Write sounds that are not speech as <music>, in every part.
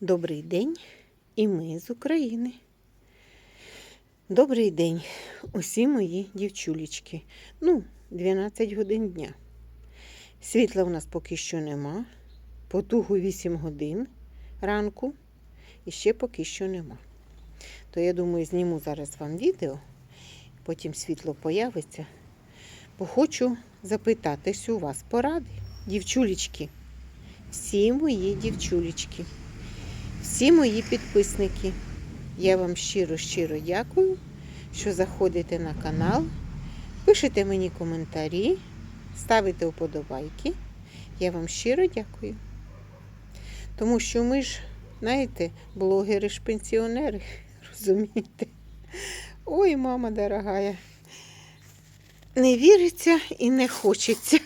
Добрий день, і ми з України. Добрий день, усі мої дівчулечки. Ну, 12 годин дня. Світла в нас поки що нема. Потугу 8 годин ранку і ще поки що нема. То я думаю, зніму зараз вам відео, потім світло появиться. Бо хочу запитатись у вас поради, дівчулечки. Всі мої дівчулечки. Всі мої підписники, я вам щиро-щиро дякую, що заходите на канал, пишете мені коментарі, ставите вподобайки. Я вам щиро дякую. Тому що ми ж, знаєте, блогери ж пенсіонери, <laughs> розумієте? Ой, мама дорогая, не віриться і не хочеться.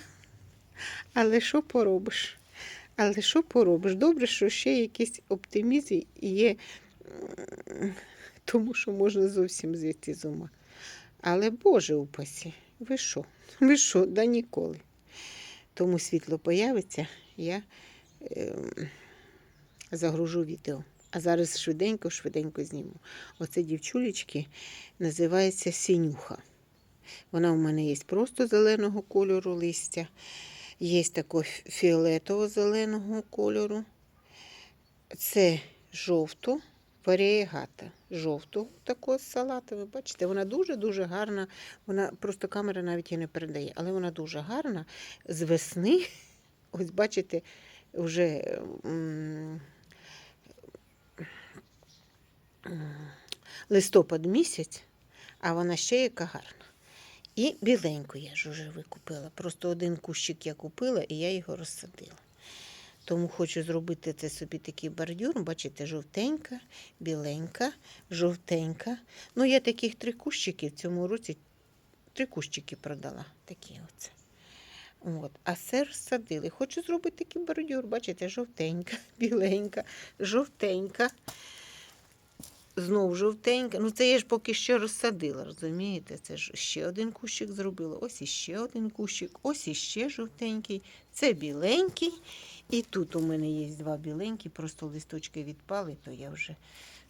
Але що поробиш? Але що поробиш? Добре, що ще якийсь оптимізм є, тому що можна зовсім зійти з ума. Але Боже упасі, ви що? Ви що? Да ніколи. Тому світло появиться, я ем, загружу відео. А зараз швиденько, швиденько зніму. Оце дівчулечки називається сінюха. Вона у мене є просто зеленого кольору листя. Є такого фіолетово-зеленого кольору. Це жовто, варієгата. Жовтого такого салату. Ви бачите, вона дуже-дуже гарна. Вона просто камера навіть і не передає, але вона дуже гарна з весни. <laughs> Ось бачите, вже листопад місяць, а вона ще яка гарна. І біленьку я ж вже викупила. Просто один кущик я купила і я його розсадила. Тому хочу зробити це собі такий бордюр. Бачите, жовтенька, біленька, жовтенька. Ну, я таких три кущики в цьому році три кущики продала. Такі оце. От. А все розсадили. Хочу зробити такий бордюр. Бачите, жовтенька, <laughs> біленька, жовтенька. Знов жовтенька. Ну, це я ж поки що розсадила, розумієте? Це ж ще один кущик зробила. Ось іще один кущик, ось іще жовтенький. Це біленький. І тут у мене є два біленькі, просто листочки відпали, то я вже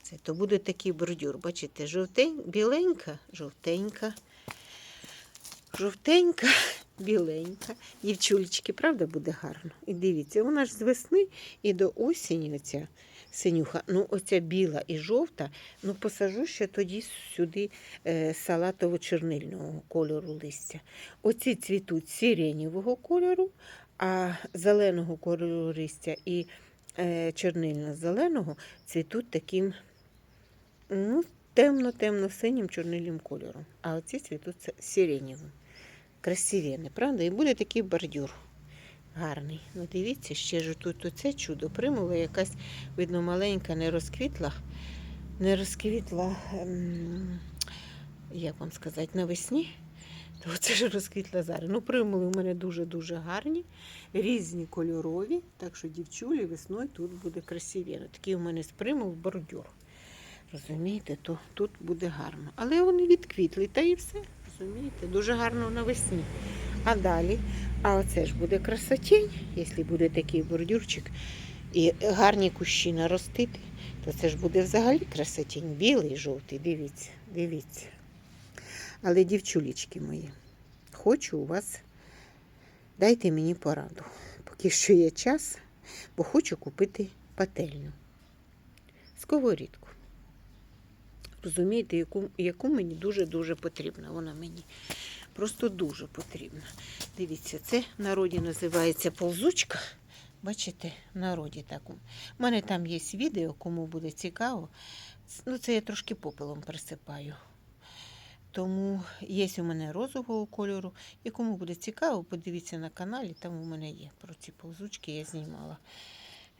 це. То буде такий бордюр. Бачите, жовтень, біленька, жовтенька, жовтенька, <laughs> біленька. Дівчулечки, правда, буде гарно. І дивіться, вона ж з весни і до осені оця синюха. Ну, оця біла і жовта, ну посажу ще тоді сюди е, салатово-чернильного кольору листя. Оці цвітуть сиренєвого кольору, а зеленого кольору листя і е, чернильно-зеленого цвітуть таким ну, темно-темно-синім чорнильним кольором. А оці цвітуть це сиренєвим. Красиві, правда? І буде такий бордюр. Гарний. Ну дивіться, ще ж тут оце чудо примула, якась, видно, маленька, не розквітла, не розквітла, ем, як вам сказати, навесні. То це ж розквітла зараз. Ну, примули у мене дуже-дуже гарні, різні кольорові, так що дівчулі весною тут буде красиві. Такий у мене примул бордюр. Розумієте, то тут буде гарно. Але вони відквітли, та і все. Розумієте, дуже гарно навесні. А далі, а оце ж буде красотень, якщо буде такий бордюрчик і гарні кущі наростити, то це ж буде взагалі красотень. Білий, жовтий, дивіться, дивіться. Але, дівчулечки мої, хочу у вас, дайте мені пораду, поки що є час, бо хочу купити пательню. Сковорідку. Розумієте, яку, яку мені дуже-дуже потрібна. Вона мені просто дуже потрібна. Дивіться, це в народі називається ползучка. Бачите, в народі так. У мене там є відео, кому буде цікаво. Ну, це я трошки попелом присипаю. Тому є у мене розового кольору. І кому буде цікаво, подивіться на каналі, там у мене є про ці ползучки, я знімала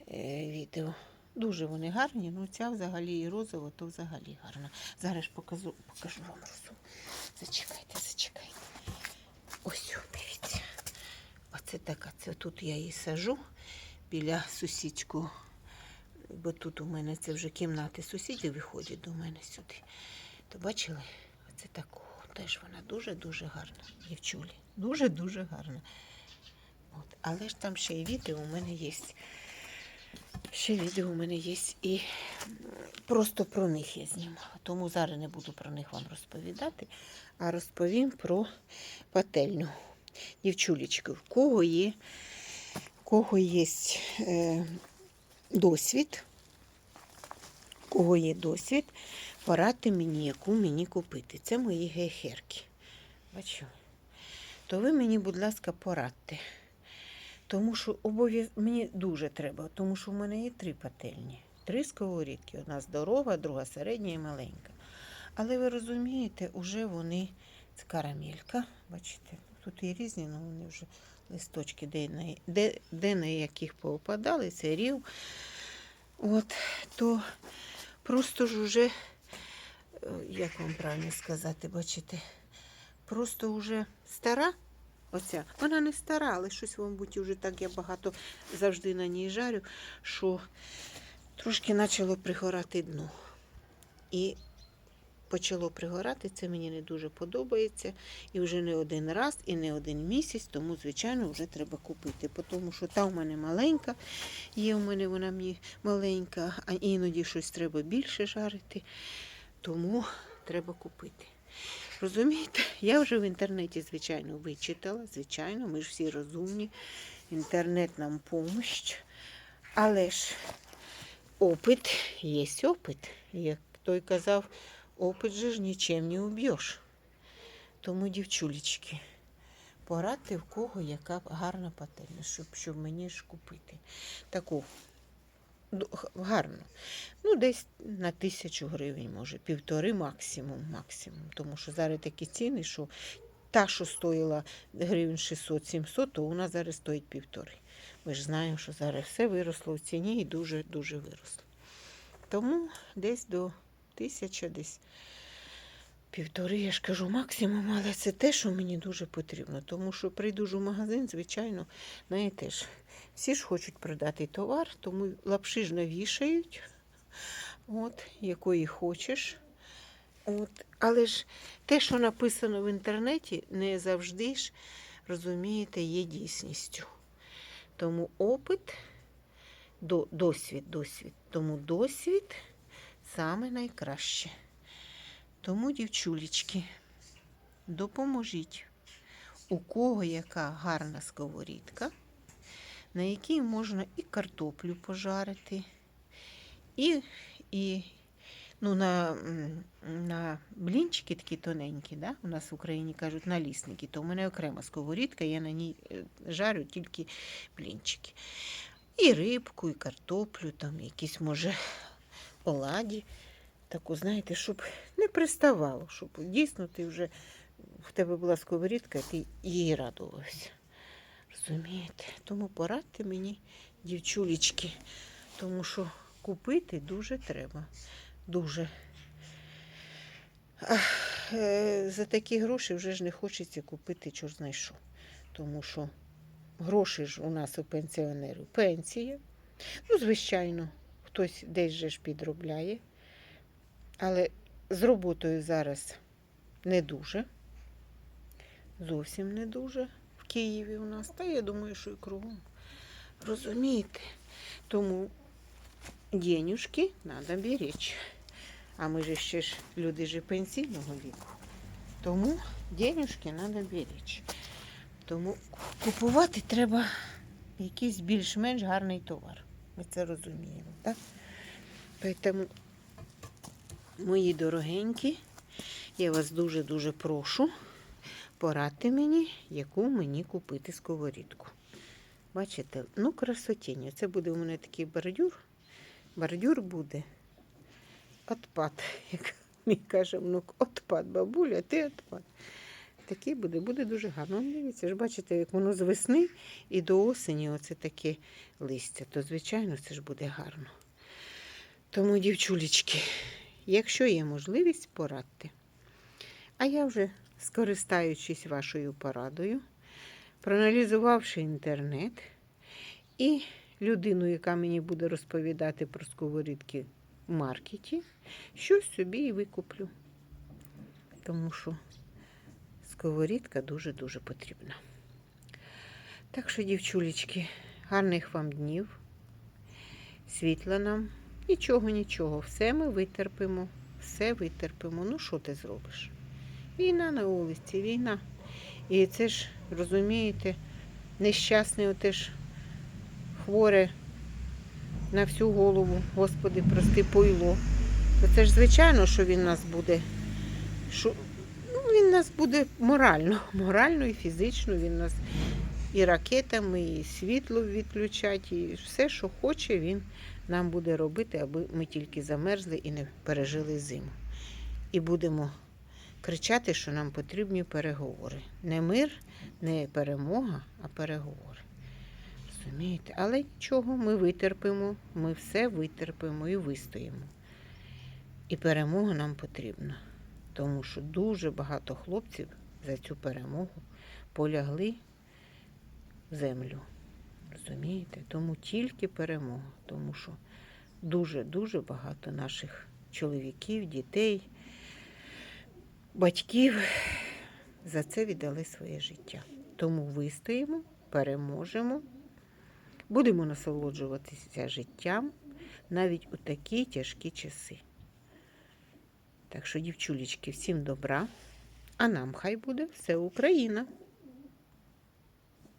е, відео. Дуже вони гарні, ну ця взагалі і розова, то взагалі гарна. Зараз покажу, покажу вам розу. Зачекайте, зачекайте. Ось, дивіться. Оце така. Це тут я її сажу біля сусідську. Бо тут у мене це вже кімнати сусідів виходять до мене сюди. То бачили? Оце таку. Теж вона дуже-дуже гарна. Дівчулі. Дуже-дуже гарна. От. Але ж там ще й відео у мене є Ще відео у мене є і просто про них я знімала. Тому зараз не буду про них вам розповідати, а розповім про пательню. Дівчулечки, в кого є, кого є е, досвід, кого є досвід, порадьте мені, яку мені купити. Це мої гейхерки. Бачу. То ви мені, будь ласка, порадьте. Тому що обов'яз... мені дуже треба, тому що в мене є три пательні. Три сковорідки. Одна здорова, друга середня і маленька. Але ви розумієте, уже вони це карамелька. Бачите, тут є різні, але вони вже листочки, де на, де, де на яких повпадали, це рів. От, то просто ж уже, е, як вам правильно сказати, бачите, просто вже стара. Оця. Вона не стара, але щось, мабуть, вже так я багато завжди на ній жарю, що трошки почало пригорати дно. І почало пригорати, це мені не дуже подобається. І вже не один раз, і не один місяць, тому, звичайно, вже треба купити. Тому що та в мене маленька, є в мене вона мені маленька, а іноді щось треба більше жарити, тому треба купити. Розумієте, я вже в інтернеті, звичайно, вичитала, звичайно, ми ж всі розумні. Інтернет нам помощь. Але ж опит є опит. Як той казав, опит же ж нічим не уб'єш. Тому, дівчулечки, порадьте, в кого яка гарна пательня, щоб, щоб мені ж купити. Таку гарну. Ну, десь на тисячу гривень, може, півтори максимум, максимум. Тому що зараз такі ціни, що та, що стоїла гривень 600-700, то вона зараз стоїть півтори. Ми ж знаємо, що зараз все виросло в ціні і дуже-дуже виросло. Тому десь до тисячі, десь півтори, я ж кажу, максимум, але це те, що мені дуже потрібно. Тому що прийду ж у магазин, звичайно, знаєте ж, всі ж хочуть продати товар, тому лапши ж навішають, от, якої хочеш. От. Але ж те, що написано в інтернеті, не завжди ж, розумієте, є дійсністю. Тому опит, до, досвід, досвід. Тому досвід саме найкраще. Тому, дівчулечки, допоможіть, у кого яка гарна сковорідка, на якій можна і картоплю пожарити, і, і ну, на, на блінчики такі тоненькі, да? у нас в Україні кажуть налісники, то у мене окрема сковорідка, я на ній е, жарю тільки блінчики. І рибку, і картоплю, там якісь, може, оладі. Таку, знаєте, щоб не приставало, щоб дійсно ти вже в тебе була сковорідка, ти їй радувався. Розумієте? Тому порадьте мені, дівчулечки, тому що купити дуже треба. Дуже. Ах, е, за такі гроші вже ж не хочеться купити чорт що. Тому що гроші ж у нас у пенсіонерів пенсія. Ну, звичайно, хтось десь же ж підробляє. Але з роботою зараз не дуже. Зовсім не дуже в Києві у нас. Та я думаю, що і кругом. Розумієте? Тому денюжки треба беречь. А ми ж ще ж люди ж пенсійного віку. Тому денюжки треба беречь. Тому купувати треба якийсь більш-менш гарний товар. Ми це розуміємо, так? Тому Мої дорогенькі, я вас дуже-дуже прошу, порадьте мені, яку мені купити сковорідку. Бачите, ну красотіння. Це буде у мене такий бордюр. Бордюр буде. Отпад, <laughs> як ми кажемо, ну отпад, бабуля, ти отпад. Такий буде, буде дуже гарно. Ну, Дивіться, ж бачите, як воно з весни і до осені оце таке листя, то звичайно це ж буде гарно. Тому, дівчулечки, Якщо є можливість, порадьте. А я вже, скористаючись вашою порадою, проаналізувавши інтернет і людину, яка мені буде розповідати про сковорідки в маркеті, щось собі і викуплю. Тому що сковорідка дуже-дуже потрібна. Так що, дівчулечки, гарних вам днів. світла нам. Нічого, нічого. Все ми витерпимо. Все витерпимо. Ну, що ти зробиш? Війна на вулиці, війна. І це ж, розумієте, нещасне оте ж хворе на всю голову, Господи, прости, пойло. То це ж звичайно, що він нас буде. Що, ну, він нас буде морально, <laughs> морально і фізично. Він нас і ракетами, і світло відключать, і все, що хоче, він нам буде робити, аби ми тільки замерзли і не пережили зиму. І будемо кричати, що нам потрібні переговори. Не мир, не перемога, а переговори. Розумієте? Але нічого, ми витерпимо, ми все витерпимо і вистоїмо. І перемога нам потрібна, тому що дуже багато хлопців за цю перемогу полягли в землю. Розумієте? Тому тільки перемога, тому що дуже-дуже багато наших чоловіків, дітей, батьків за це віддали своє життя. Тому вистоїмо, переможемо, будемо насолоджуватися життям навіть у такі тяжкі часи. Так що, дівчулечки, всім добра, а нам хай буде все Україна.